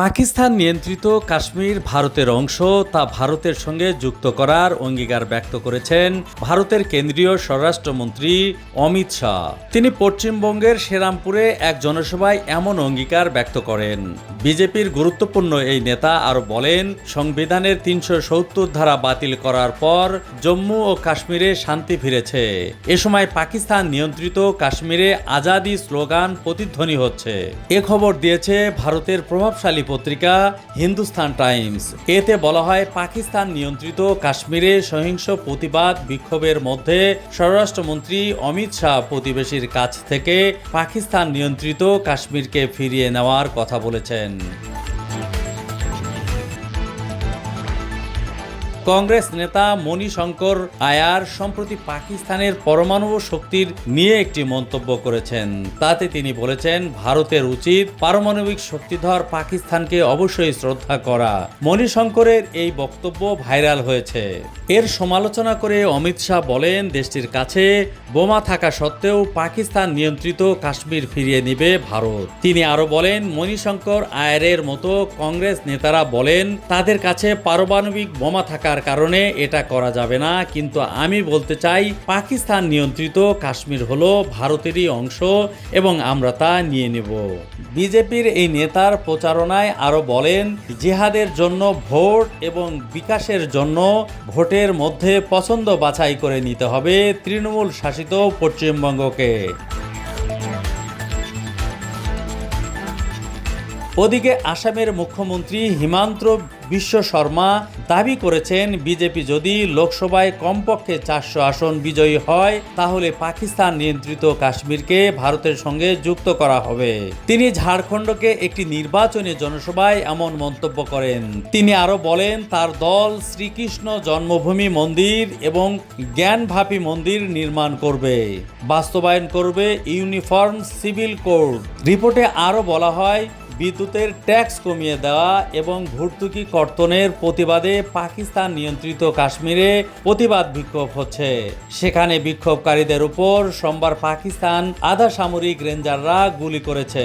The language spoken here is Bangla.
পাকিস্তান নিয়ন্ত্রিত কাশ্মীর ভারতের অংশ তা ভারতের সঙ্গে যুক্ত করার অঙ্গীকার ব্যক্ত করেছেন ভারতের কেন্দ্রীয় স্বরাষ্ট্রমন্ত্রী অমিত শাহ। তিনি পশ্চিমবঙ্গের শ্রীরামপুরে এক জনসভায় এমন অঙ্গীকার ব্যক্ত করেন। বিজেপির গুরুত্বপূর্ণ এই নেতা আরও বলেন, সংবিধানের তিনশো সত্তর ধারা বাতিল করার পর জম্মু ও কাশ্মীরে শান্তি ফিরেছে। এ সময় পাকিস্তান নিয়ন্ত্রিত কাশ্মীরে আজাদি স্লোগান প্রতিধ্বনি হচ্ছে। এ খবর দিয়েছে ভারতের প্রভাবশালী পত্রিকা হিন্দুস্তান টাইমস। এতে বলা হয়, পাকিস্তান নিয়ন্ত্রিত কাশ্মীরে সহিংস প্রতিবাদ বিক্ষোভের মধ্যে স্বরাষ্ট্রমন্ত্রী অমিত শাহ প্রতিবেশীর কাছ থেকে পাকিস্তান নিয়ন্ত্রিত কাশ্মীরকে ফিরিয়ে নেওয়ার কথা বলেছেন। কংগ্রেস নেতা মণিশঙ্কর আয়ার সম্প্রতি পাকিস্তানের পরমাণু শক্তির নিয়ে একটি মন্তব্য করেছেন। তাতে তিনি বলেছেন, ভারতের উচিত পারমাণবিক শক্তিধর পাকিস্তানকে অবশ্যই শ্রদ্ধা করা। মণিশঙ্করের এই বক্তব্য ভাইরাল হয়েছে। এর সমালোচনা করে অমিত শাহ বলেন, দেশটির কাছে বোমা থাকা সত্ত্বেও পাকিস্তান নিয়ন্ত্রিত কাশ্মীর ফিরিয়ে নেবে ভারত। তিনি আরও বলেন, মণিশঙ্কর আয়ারের মতো কংগ্রেস নেতারা বলেন, তাদের কাছে পারমাণবিক বোমা থাকার কারণে এটা করা যাবে না, কিন্তু আমি বলতে চাই পাকিস্তান নিয়ন্ত্রিত কাশ্মীর হলো ভারতেরই অংশ এবং আমরা তা নিয়ে নেব। বিজেপির এই নেতার প্রচারণায় আরও বলেন, জিহাদের জন্য ভোট এবং বিকাশের জন্য ভোটের মধ্যে পছন্দ বাছাই করে নিতে হবে তৃণমূল শাসিত পশ্চিমবঙ্গকে। ওদিকে আসামের মুখ্যমন্ত্রী হিমান্ত বিশ্ব শর্মা দাবি করেছেন, বিজেপি যদি লোকসভায় কমপক্ষে চারশো আসন বিজয়ী হয়, তাহলে পাকিস্তান নিয়ন্ত্রিত কাশ্মীরকে ভারতের সঙ্গে যুক্ত করা হবে। তিনি ঝাড়খণ্ডকে একটি নির্বাচনী জনসভায় এমন মন্তব্য করেন। তিনি আরও বলেন, তার দল শ্রীকৃষ্ণ জন্মভূমি মন্দির এবং জ্ঞানভাপী মন্দির নির্মাণ করবে। বাস্তবায়ন করবে ইউনিফর্ম সিভিল কোড। রিপোর্টে আরও বলা হয় বিদ্যুতের ট্যাক্স কমিয়ে দেওয়া এবং ভর্তুকি কর্তনের প্রতিবাদে পাকিস্তান নিয়ন্ত্রিত কাশ্মীরে প্রতিবাদ বিক্ষোভ হচ্ছে। সেখানে বিক্ষোভকারীদের উপর সোমবার পাকিস্তান আধা সামরিক রেঞ্জাররা গুলি করেছে।